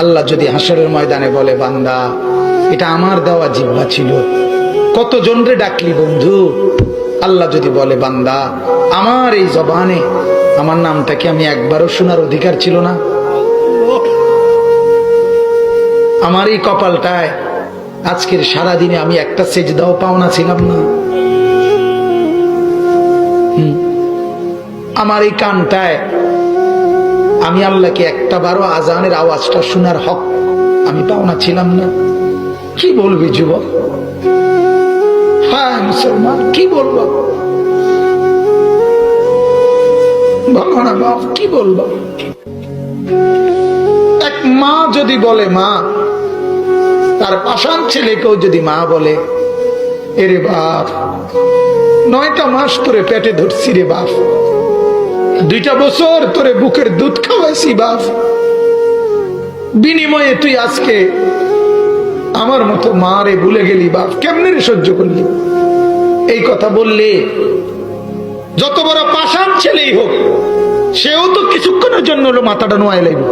আল্লাহ যদি হাসরের ময়দানে বলে, বান্দা, এটা আমার দেওয়া জিব্বা ছিল। কত জনরে ডাকলি বন্ধু? আল্লাহ যদি বলে, বান্দা, আমার এই জবানে আমার নামটা কি আমি একবারও শোনার অধিকার ছিল না? আমার এই কপালটায় আজকের সারা দিনে আমি একটা সেজদাও পাওনা ছিলাম না। আমার এই কানটায় আমি আল্লাহকে একটা বারো আজানের আওয়াজটা শোনার হক আমি পাওনা ছিলাম না। কি বলবি যুবক? হ্যাঁ মুসলমান, কি বলব? বলো না বাপ কি বলব? এক মা যদি বলে, মা, তার পাশান ছেলেকেও যদি মা বলে, এরে বাপ, নয়টা মাস তোরে পেটে ধরছি রে বাপ দুইটা বছর তোরে বুকের দুধ খাওয়াইছি, বাপ। বিনিময়ে তুই আজকে আমার মতো মা রে ভুলে গেলি, বাপ। কেমনে সহ্য করলি? এই কথা বললে যত বড় পাশান ছেলেই হোক, সেও তো কিছুক্ষণের জন্য হলো মাথাটা নোয়াই লাগবে।